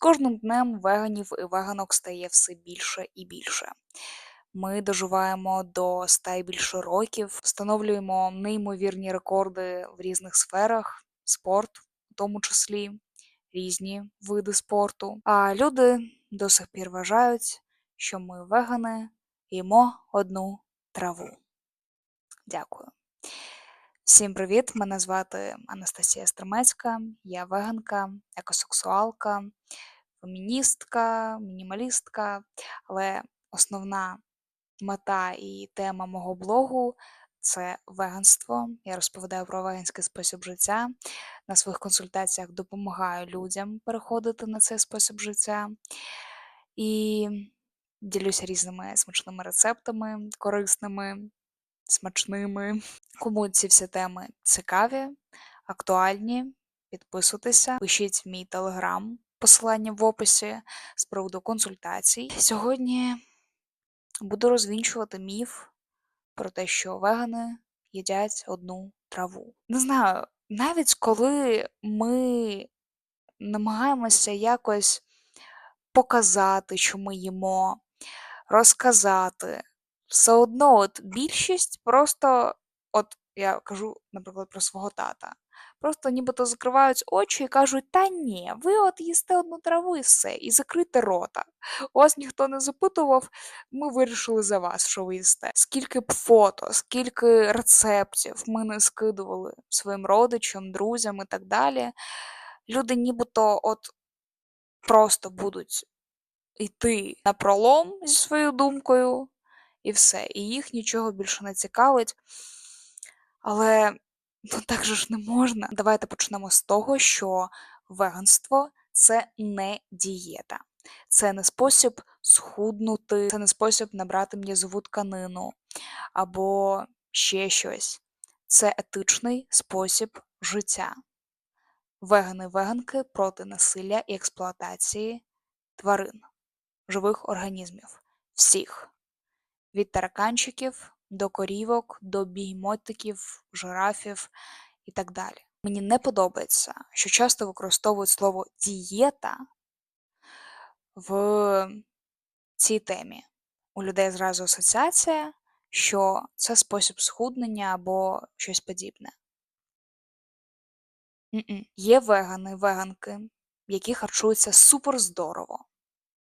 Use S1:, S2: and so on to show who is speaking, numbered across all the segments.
S1: кожним днем веганів і веганок стає все більше і більше. Ми доживаємо до 100 і більше років, встановлюємо неймовірні рекорди в різних сферах, спорт, в тому числі різні види спорту. А люди до сих пір вважають, що ми вегани їмо одну траву. Дякую. Всім привіт! Мене звати Анастасія Стремецька, я веганка, екосексуалка, феміністка, мінімалістка. Але основна мета і тема мого блогу це веганство. Я розповідаю про веганський спосіб життя. На своїх консультаціях допомагаю людям переходити на цей спосіб життя. І ділюся різними смачними рецептами, корисними, смачними. Кому ці всі теми цікаві, актуальні, підписуйтеся, пишіть в мій телеграм, посилання в описі з приводу консультацій. Сьогодні буду розвінчувати міф про те, що вегани їдять одну траву. Не знаю, навіть коли ми намагаємося якось показати, що ми їмо, розказати, все одно от більшість просто, от я кажу, наприклад, про свого тата. Просто нібито закривають очі і кажуть, та ні, ви от їсте одну траву і все, і закрийте рота. Вас ніхто не запитував, ми вирішили за вас, що ви їсте. Скільки б фото, скільки рецептів ми не скидували своїм родичам, друзям і так далі. Люди нібито от просто будуть йти на пролом зі своєю думкою, і все. І їх нічого більше не цікавить. Але ну так же ж не можна. Давайте почнемо з того, що веганство це не дієта. Це не спосіб схуднути, це не спосіб набрати м'язову тканину або ще щось. Це етичний спосіб життя. Вегани-веганки проти насилля і експлуатації тварин, живих організмів, всіх від тараканчиків до корівок, до бігмотиків, жирафів і так далі. Мені не подобається, що часто використовують слово дієта в цій темі. У людей зразу асоціація, що це спосіб схуднення або щось подібне. М-м. Є вегани, веганки, які харчуються супер здорово.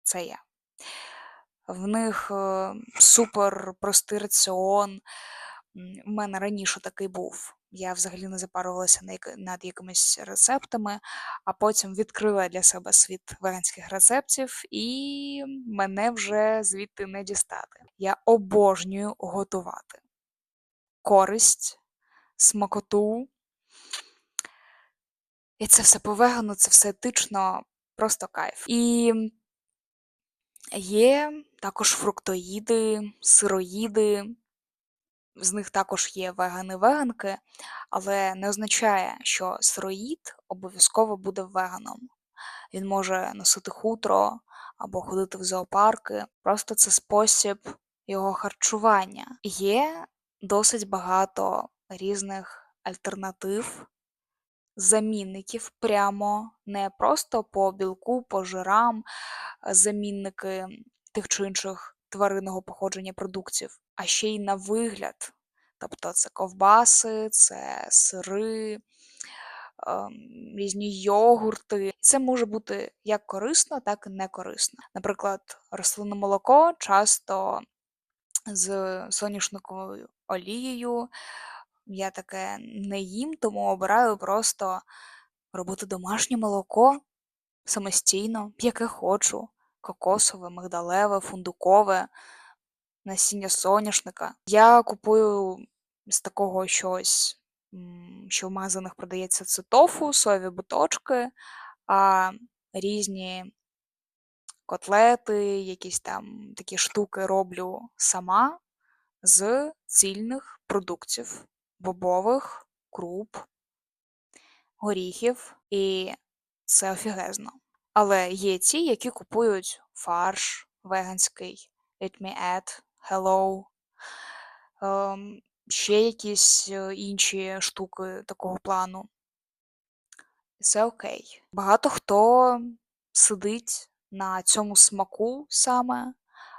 S1: Це я. В них е, супер простий раціон. У мене раніше такий був. Я взагалі не запарувалася над якимись рецептами, а потім відкрила для себе світ веганських рецептів, і мене вже звідти не дістати. Я обожнюю готувати. Користь, смакоту. І це все повегано, це все етично, просто кайф. І є також фруктоїди, сироїди, з них також є вегани-веганки, але не означає, що сироїд обов'язково буде веганом. Він може носити хутро або ходити в зоопарки. Просто це спосіб його харчування. Є досить багато різних альтернатив, замінників прямо не просто по білку, по жирам, замінники тих чи інших тваринного походження продуктів, а ще й на вигляд. Тобто це ковбаси, це сири, ем, різні йогурти. Це може бути як корисно, так і не корисно. Наприклад, рослинне молоко часто з соняшниковою олією. Я таке не їм, тому обираю просто робити домашнє молоко самостійно, яке хочу кокосове, мигдалеве, фундукове, насіння соняшника. Я купую з такого щось, що в магазинах продається це тофу, соєві буточки, а різні котлети, якісь там такі штуки роблю сама з цільних продуктів, бобових, круп, горіхів, і це офігезно. Але є ті, які купують фарш веганський, Eat Me Add, Hello, ем, ще якісь е, інші штуки такого плану. Це окей. Багато хто сидить на цьому смаку саме,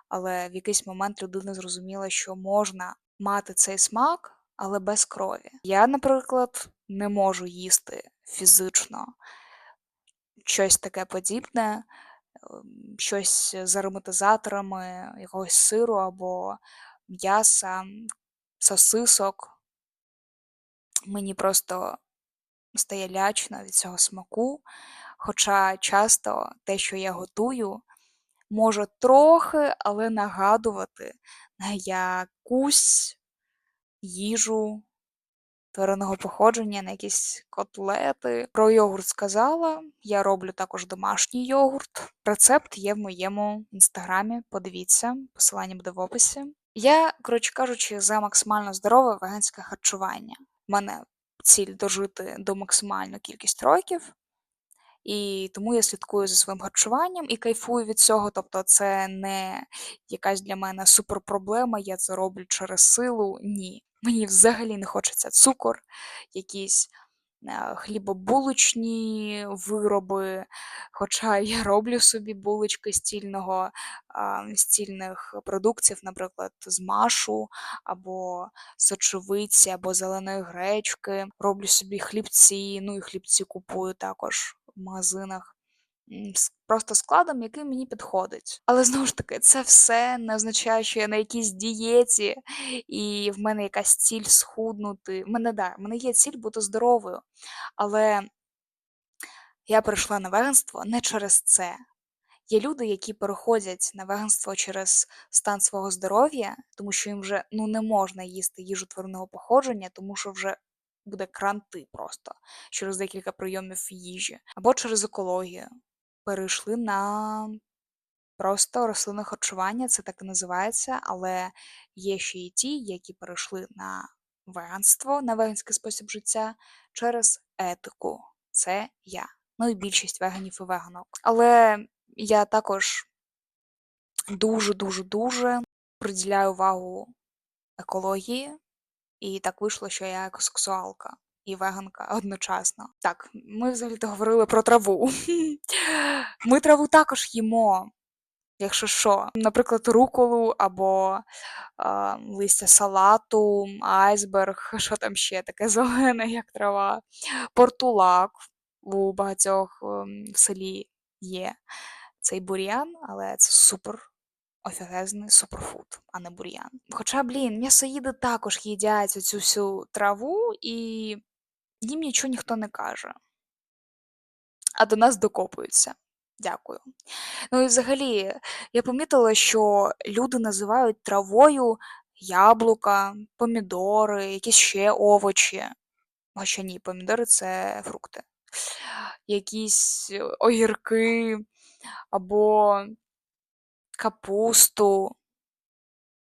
S1: але в якийсь момент людина зрозуміла, що можна мати цей смак, але без крові. Я, наприклад, не можу їсти фізично щось таке подібне, ем, щось з ароматизаторами якогось сиру або м'яса, сосисок. Мені просто стає лячно від цього смаку. Хоча часто те, що я готую, може трохи, але нагадувати на якусь їжу тваринного походження, на якісь котлети. Про йогурт сказала. Я роблю також домашній йогурт. Рецепт є в моєму інстаграмі. Подивіться, посилання буде в описі. Я, коротше кажучи, за максимально здорове веганське харчування. У мене ціль дожити до максимальну кількість років. І тому я слідкую за своїм харчуванням і кайфую від цього. Тобто, це не якась для мене суперпроблема, я це роблю через силу. Ні. Мені взагалі не хочеться цукор, якісь е, хлібобулочні вироби. Хоча я роблю собі булочки стільного, стільних продуктів, наприклад, з машу, або сочевиці, або зеленої гречки. Роблю собі хлібці, ну і хлібці купую також в магазинах. Просто складом, який мені підходить. Але знову ж таки, це все не означає, що я на якійсь дієті, і в мене якась ціль схуднути. В мене да, в мене є ціль бути здоровою. Але я перейшла на веганство не через це. Є люди, які переходять на веганство через стан свого здоров'я, тому що їм вже ну не можна їсти їжу тваринного походження, тому що вже буде кранти просто через декілька прийомів їжі, або через екологію. Перейшли на просто рослинне харчування, це так і називається, але є ще й ті, які перейшли на веганство, на веганський спосіб життя через етику. Це я. Ну і більшість веганів і веганок. Але я також дуже-дуже дуже приділяю увагу екології, і так вийшло, що я екосексуалка і веганка одночасно. Так, ми взагалі-то говорили про траву. Ми траву також їмо, якщо що. Наприклад, руколу або а, листя салату, айсберг, що там ще таке зелене, як трава, портулак у багатьох ем, в селі є цей бур'ян, але це супер офігезний суперфуд, а не бур'ян. Хоча, блін, м'ясоїди також їдять цю всю траву, і їм нічого ніхто не каже. А до нас докопуються. Дякую. Ну і взагалі, я помітила, що люди називають травою яблука, помідори, якісь ще овочі. Хоча ні, помідори це фрукти. Якісь огірки або капусту.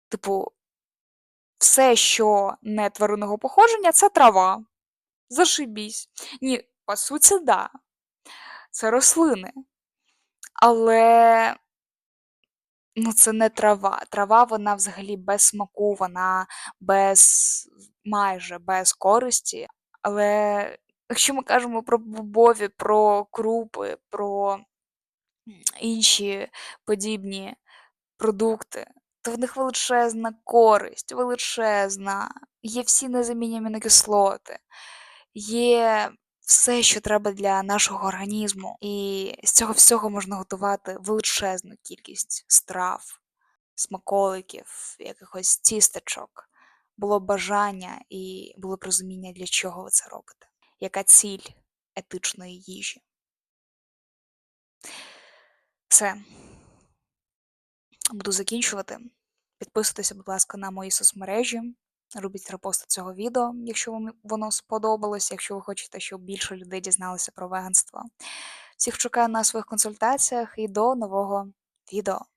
S1: Типу, все, що не тваринного походження, це трава. Зашибісь. Ні, по суті, да. Це рослини. Але ну, це не трава. Трава, вона взагалі без смаку, вона без майже без користі. Але якщо ми кажемо про бобові, про крупи, про інші подібні продукти, то в них величезна користь, величезна, є всі незамінні амінокислоти, є все, що треба для нашого організму. І з цього всього можна готувати величезну кількість страв, смаколиків, якихось тістечок. Було бажання і було б розуміння, для чого ви це робите. Яка ціль етичної їжі? Все. Буду закінчувати. Підписуйтеся, будь ласка, на мої соцмережі. Робіть репост цього відео, якщо вам воно сподобалось, якщо ви хочете, щоб більше людей дізналися про веганство. Всіх чекаю на своїх консультаціях і до нового відео.